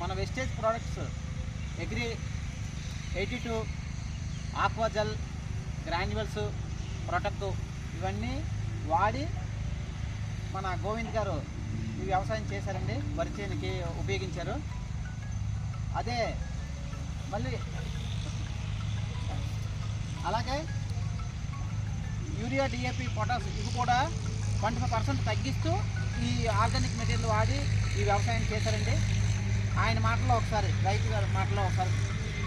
మన wastage products agri eighty two ఆక్వాజల్ granules protect ఇవన్నీ వాడి మన గోవింద్ గారు ఈ వ్యవసాయం చేశారండి వరి చేనికి ఉపయోగించారు. అదే మళ్ళీ అలాగే యూరియా డిఏపి పొటాస్ ఇవి కూడా ట్వంటీ ఫైవ్ పర్సెంట్ తగ్గిస్తూ ఈ ఆర్గానిక్ మెటీరియల్ వాడి ఈ వ్యవసాయం చేశారండి. ఆయన మాటలో ఒకసారి రైతు గారి మాటలో ఒకసారి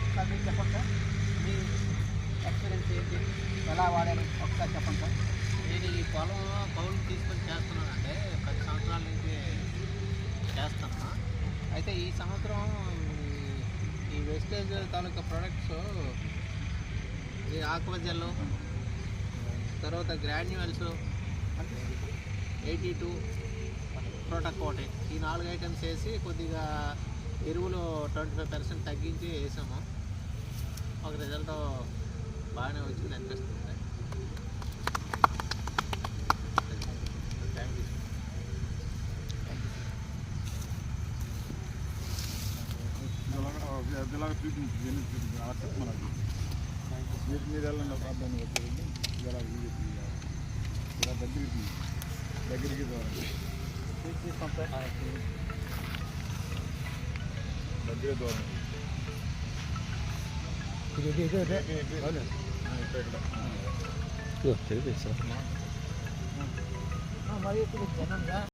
ఒకసారి మీరు చెప్పండి సార్. మీ ఎక్స్పీరియన్స్ ఏంటి? ఎలా వాడారు? ఒకసారి చెప్పండి సార్. తీసుకొని చేస్తున్నానంటే పది సంవత్సరాల నుంచి చేస్తున్నా. అయితే ఈ సంవత్సరం ఈ- ఈ వెస్టేజ్ తాలూకా ప్రొడక్ట్స్ ఈ ఆక్వజల్ తర్వాత గ్రాన్యువల్స్ ఎయిటీ టూ ప్రోటోకోటే ఈ నాలుగు ఐటమ్స్ వేసి కొద్దిగా ఎరువులు ట్వంటీ ఫైవ్ పర్సెంట్ తగ్గించి వేసాము. ఒక రిజల్ట్ బాగానే వచ్చింది అనిపిస్తుంది. ಅದೆಲ್ಲ ಟ್ರೀಟ್ಮೆಂಟ್ ಏನು ಟ್ರೀಟ್ಮೆಂಟ್ ಆ ಚೆಕ್ ಮಾಡೋದು ನೀರು ನೀರೆಲ್ಲ ನಾವು ಕಾಪಾಡಿ ಬರ್ತಿರೋದು ಇದೆಲ್ಲ ಹೀಗಿತ್ತು ಈಗ ಎಲ್ಲ ಬಗ್ಗಿರ್ತೀವಿ ಬಗ್ಗಿರಿಗಿದ್ದು ಬಗ್ಗಿರೋದು ಇದು ಇದು ಇದು ಹೌದು ಹಾಂ ಸರಿ ಸರ್